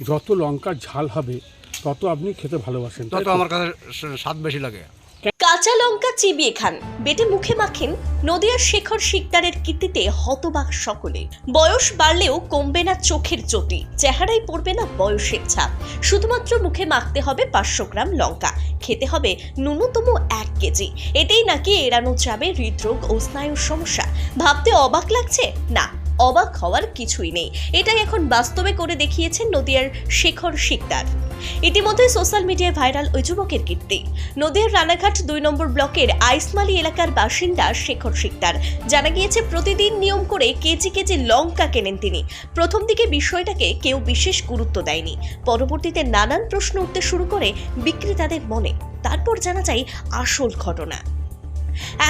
যত লঙ্কার ঝাল হবে তত আপনি খেতে ভালোবাসেন তত আমার কাছে স্বাদ বেশি লাগে। কাঁচা লঙ্কা চিবিয়ে খান। বেটে মুখে মাখেন নদিয়ার শেখর শিকদারের কীর্তিতে হতবাক সকলে। বয়স বাড়লেও কমবে না চোখের জ্যোতি চেহারায় পড়বে না বয়সের ছাপ। শুধুমাত্র মুখে মাখতে হবে পাঁচশো গ্রাম লঙ্কা খেতে হবে ন্যূনতম এক কেজি। এতেই নাকি এড়ানো যাবে হৃদরোগ ও স্নায়ুর সমস্যা। ভাবতে অবাক লাগছে? না অবাক হওয়ার কিছুই নেই। এটাই এখন বাস্তবে করে দেখিয়েছেন নদিয়ার শেখর শিকদার। ইতিমধ্যে সোশ্যাল মিডিয়ায় ভাইরাল ওই যুবকের কীর্তি। নদীর রানাঘাট দুই নম্বর ব্লকের আইসমালি এলাকার বাসিন্দা শেখর শিকদার। জানা গিয়েছে, প্রতিদিন নিয়ম করে কেজি কেজি লঙ্কা কেনেন তিনি। প্রথম দিকে বিষয়টাকে কেউ বিশেষ গুরুত্ব দেয়নি। পরবর্তীতে নানান প্রশ্ন উঠতে শুরু করে বিক্রেতাদের মনে। তারপর জানা যায়, আসল ঘটনা।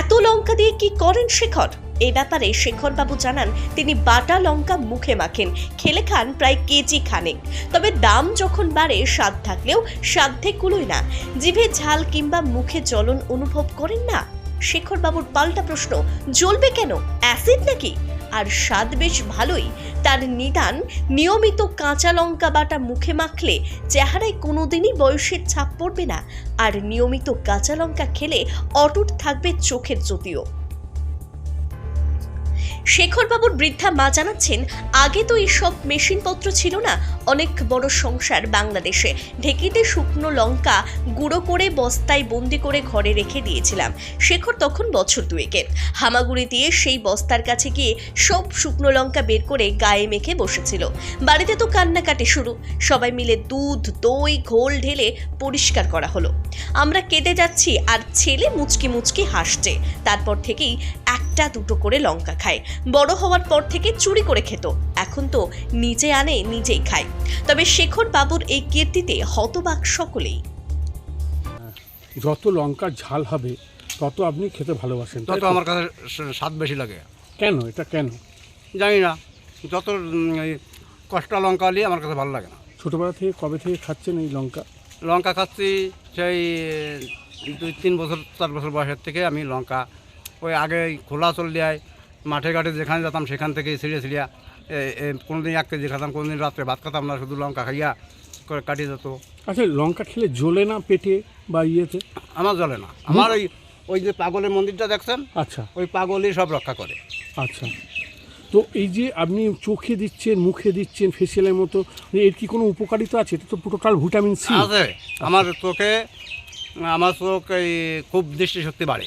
এত লঙ্কা দিয়ে কি করেন শেখর? এ ব্যাপারে শেখরবাবু জানান, তিনি বাটা লঙ্কা মুখে মাখেন, খেলে খান প্রায় কেজি খানেক। তবে দাম যখন বাড়ে, স্বাদ থাকলেও সাধ্যে কুলোয় না। জিভে ঝাল কিংবা মুখে জ্বলন অনুভব করেন না? শেখরবাবুর পাল্টা প্রশ্ন, জ্বলবে কেন? অ্যাসিড নাকি? আর স্বাদ বেশ ভালোই। তার নিদান, নিয়মিত কাঁচা লঙ্কা বাটা মুখে মাখলে চেহারায় কোনোদিনই বয়সের ছাপ পড়বে না। আর নিয়মিত কাঁচা লঙ্কা খেলে অটুট থাকবে চোখের জ্যোতিও। শেখরবাবুর বৃদ্ধা মা জানাচ্ছেন, আগে তো এইসব মেশিনপত্র ছিল না, অনেক বড় সংসার বাংলাদেশে। ঢেকিতে শুকনো লঙ্কা গুঁড়ো করে বস্তায় বন্দি করে ঘরে রেখে দিয়েছিলাম। শেখর তখন বছর দুয়েকের হামাগুড়ি দিয়ে সেই বস্তার কাছে গিয়ে সব শুকনো লঙ্কা বের করে গায়ে মেখে বসেছিল। বাড়িতে তো কান্নাকাটি শুরু। সবাই মিলে দুধ, দই, ঘোল ঢেলে পরিষ্কার করা হলো। আমরা কেটে যাচ্ছি আর ছেলে মুচকি মুচকি হাসছে। তারপর থেকেই একটা দুটো করে লঙ্কা খায়। বড় হওয়ার পর থেকে চুরি করে খেত। এখন তো নিজে আনে নিজেই খায়। তবে শেখর বাবুর এই কীর্তিতে হতবাক সকলেই। যত লঙ্কার ঝাল হবে তত আপনি খেতে ভালোবাসেন তত আমার কাছে স্বাদ বেশি লাগে। কেন? এটা কেন? জানি না। যত কষ্টা লঙ্কা নিয়ে আমার কাছে ভালো লাগে না। ছোটবেলা থেকে কবে থেকে খাচ্ছেন এই লঙ্কা? লঙ্কা খাচ্ছি সেই দুই তিন বছর চার বছর বয়সের থেকে আমি লঙ্কা ওই আগে খোলা চল দেয় মাঠে ঘাটে যেখানে যেতাম সেখান থেকে ছিঁড়ে ছিঁড়িয়া কোনো দিন এক কেজি খেতাম কোনো দিন রাত্রে ভাত খেতাম না শুধু লঙ্কা খাইয়া করে কাটিয়ে যেত। আচ্ছা লঙ্কা খেলে জ্বলে না পেটে বা ইয়েতে? আমার জ্বলে না। আমার ওই ওই যে পাগলের মন্দিরটা দেখছেন? আচ্ছা। ওই পাগলই সব রক্ষা করে। আচ্ছা। তো এই যে আপনি চোখে দিচ্ছেন মুখে দিচ্ছেন ফেসিয়ালের মতো এর কি কোনো উপকারিতা আছে? এটা তো টোটাল ভিটামিন সি আছে। আমার চোখে আমার চোখ এই খুব দৃষ্টিশক্তি বাড়ে।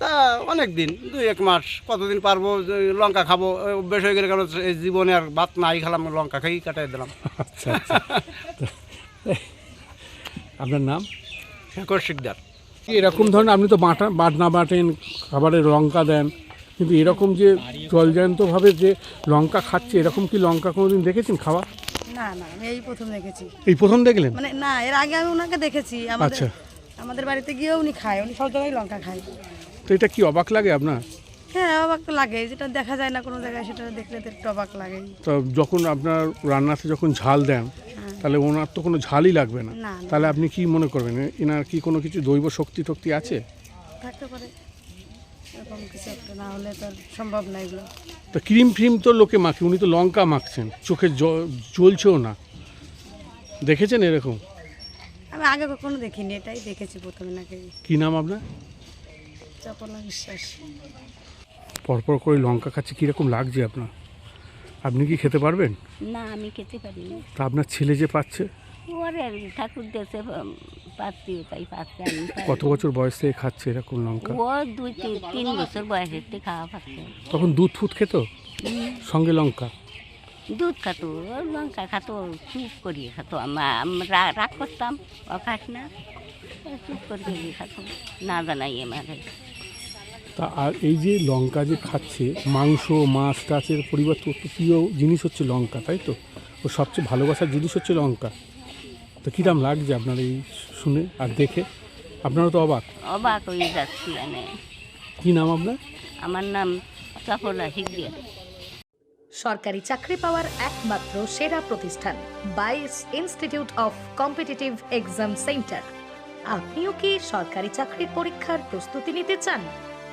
তা অনেক দিন দুই এক মাস। কতদিন পারব লঙ্কা খাব অভ্যেস হয়ে গেলে কারণ এই জীবনে আর ভাত নাই খেলাম লঙ্কা খেয়েই কাটাই দিলাম। আচ্ছা আচ্ছা। তো, আপনার নাম? শেখর শিকদার। এরকম ধরনের আপনি তো বাটা বাটনা বাটেন খাবারে লঙ্কা দেন কিন্তু এরকম যে জলজান্তভাবে যে লঙ্কা খাচ্ছে এরকম কি লঙ্কা কোনোদিন দেখেছেন খাওয়া? না না আমি এই প্রথম দেখেছি। এই প্রথম দেখলেন? মানে না এর আগে আমি ওনাকে দেখেছি আমাদের আচ্ছা। আমাদের বাড়িতে গিয়ে উনি খায় উনি সব জায়গায় লঙ্কা খায়। তো এটা কি অবাক লাগে আপনার? হ্যাঁ অবাক তো লাগে। যেটা দেখা যায় না কোনো জায়গায় সেটা দেখলে তো একটু অবাক লাগে। তো যখন আপনার রান্নাতে যখন ঝাল দেন তাহলে ওনার তো কোনো ঝালই লাগবে না। না, না। তাহলে আপনি কি মনে করবেন? এনার কি কোনো কিছু দৈব শক্তি টক্তি আছে? থাকতে পারে। এরকম কিছু একটা না হলে তো আর সম্ভব না এগুলো। তো ক্রিম ফ্রিম তো লোকে মাখে উনি তো লঙ্কা মাখছেন। চোখে জ- জ্বলছেও না। দেখেছেন এরকম? আমি আগে কখনো দেখিনি এটাই দেখেছি প্রথমে নাকি। কি নাম আপনার? বিশ্বাস পরপর করে লঙ্কা খাচ্ছে কীরকম লাগছে আপনার? আপনি কি খেতে পারবেন? না আমি খেতে পারি না তা আপনার ছেলে যে পাচ্ছে? ওরে ঠাকুর দেশে পাচ্ছি তাই পাচ্ছে আমি কত বছর বয়স থেকে খাচ্ছে এরকম লঙ্কা? ও দুই তিন তিন বছর বয়সের থেকে খাওয়া পাচ্ছে। তখন দুধ ফুট খেত? সঙ্গে লঙ্কা? দুধ খাতো লঙ্কা খাতো চুপ করিয়ে খাতো। আমরা রাগ করতাম ও খাস না চুপ করিয়ে খাতো। না জানাই আমাদের তা আর এই যে লঙ্কা যে খাচ্ছে মাংস মাছ টাচের পরিবর্তে প্রিয় জিনিস হচ্ছে লঙ্কা তাই তো? ও সবচেয়ে ভালোবাসার জিনিস হচ্ছে লঙ্কা। তো কিরাম লাগছে আপনার এই শুনে আর দেখে? আপনারা তো অবাক। অবাক হয়ে যাচ্ছি মানে কি নাম আপনার? আমার নাম চপলা শিগগির সরকারি চাকরি পাওয়ার একমাত্র সেরা প্রতিষ্ঠান বাইস institute of competitive exam centre. আপনিও কি সরকারি চাকরির পরীক্ষার প্রস্তুতি নিতে চান?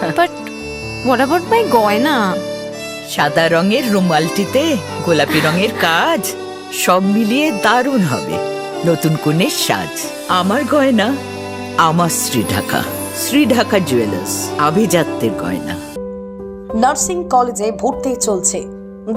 But what about my goina? সাদা রঙের রুমালটিতে গোলাপি রঙের কাজ সব মিলিয়ে দারুণ হবে। নতুন কনের সাজ আমার গয়না আমার শ্রী ঢাকা শ্রী ঢাকা জুয়েলার্স আভিজাত্যের গয়না। নার্সিং কলেজে ভর্তি চলছে।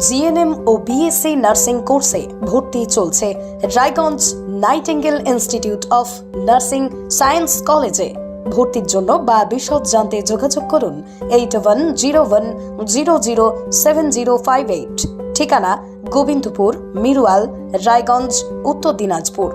জিএনএম ও বিএসসি নার্সিং কোর্সে ভর্তি চলছে Raiganj Nightingale institute of nursing science কলেজে। ভর্তির জন্য বা বিশদ জানতে যোগাযোগ করুন eight one zero one zero zero seven zero five eight. ঠিকানা গোবিন্দপুর, মিরুয়াল, রায়গঞ্জ, উত্তর দিনাজপুর।